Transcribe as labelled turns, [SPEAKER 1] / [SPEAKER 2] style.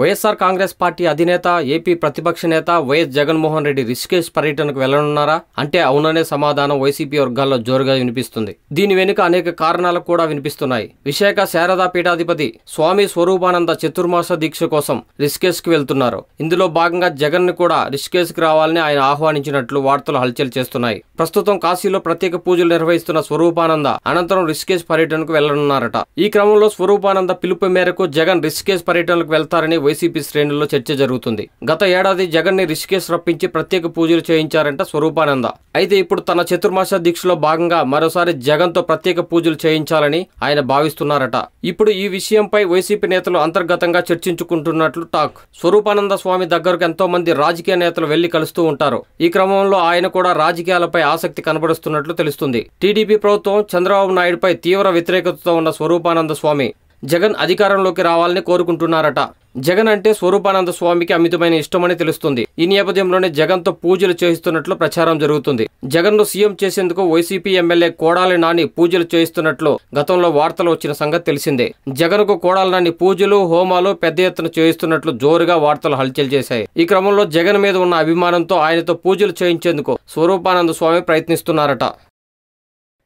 [SPEAKER 1] YSR Congress party అధినేత AP ప్రతిపక్ష నేత వైఎస్ జగన్మోహన్ రెడ్డి రిషికేష్ పర్యటనకు వెళ్ళనున్నారా? అంటే అవుననే సమాధానం వైసీపీ వర్గాల్లో జోరుగా వినిపిస్తుంది. దీని వెనుక అనేక కారణాలు కూడా వినిపిస్తున్నాయి. విశాఖ శారదా పీఠాధిపతి స్వామి స్వరూపానంద చతుర్మాస దీక్ష కోసం రిషికేశ్కు వెళ్తున్నారు. ఇందులో భాగంగా జగన్ని కూడా రిషికేశ్కు రావాలని ఆయన ఆహ్వానించినట్లు వార్తలు హల్చల్ చేస్తున్నాయి. ప్రస్తుతం కాశీలో ప్రత్యేక పూజలు నిర్వహిస్తున్న స్వరూపానంద అనంతరం రిషికేష్ పర్యటనకు వెళ్ళనున్నారట. ఈ క్రమంలో స్వరూపానంద పిలుపు మేరకు జగన్ రిషికేష్ పర్యటనకు వెళ్తారని వైసీపీ శ్రేణుల్లో చర్చ జరుగుతుంది. గత ఏడాది జగన్ని రిషికేశ్ రప్పించి ప్రత్యేక పూజలు చేయించారంట స్వరూపానంద. అయితే ఇప్పుడు తన చతుర్మాస దీక్షలో భాగంగా మరోసారి జగన్తో ప్రత్యేక పూజలు చేయించాలని ఆయన భావిస్తున్నారట. ఇప్పుడు ఈ విషయంపై వైసీపీ నేతలు అంతర్గతంగా చర్చించుకుంటున్నట్లు టాక్. స్వరూపానంద స్వామి దగ్గరకు ఎంతో మంది రాజకీయ నేతలు వెళ్ళి కలుస్తూ ఉంటారు. ఈ క్రమంలో ఆయన కూడా రాజకీయాలపై ఆసక్తి కనబడుస్తున్నట్లు తెలుస్తుంది. టీడీపీ ప్రభుత్వం చంద్రబాబు నాయుడుపై తీవ్ర వ్యతిరేకతతో ఉన్న స్వరూపానంద స్వామి జగన్ అధికారంలోకి రావాలని కోరుకుంటున్నారట. జగన్ అంటే స్వరూపానంద స్వామికి అమితమైన ఇష్టమని తెలుస్తుంది. ఈ నేపథ్యంలోనే జగన్తో పూజలు చేయిస్తున్నట్లు ప్రచారం జరుగుతుంది. జగన్ను సీఎం చేసేందుకు వైసీపీ ఎమ్మెల్యే కోడాలి నాని పూజలు చేయిస్తున్నట్లు గతంలో వార్తలు వచ్చిన సంగతి తెలిసిందే. జగన్కు కోడాలి నాని పూజలు హోమాలు పెద్ద ఎత్తున చేయిస్తున్నట్లు జోరుగా వార్తలు హల్చల్ చేశాయి. ఈ క్రమంలో జగన్ మీద ఉన్న అభిమానంతో ఆయనతో పూజలు చేయించేందుకు స్వరూపానంద స్వామి ప్రయత్నిస్తున్నారట.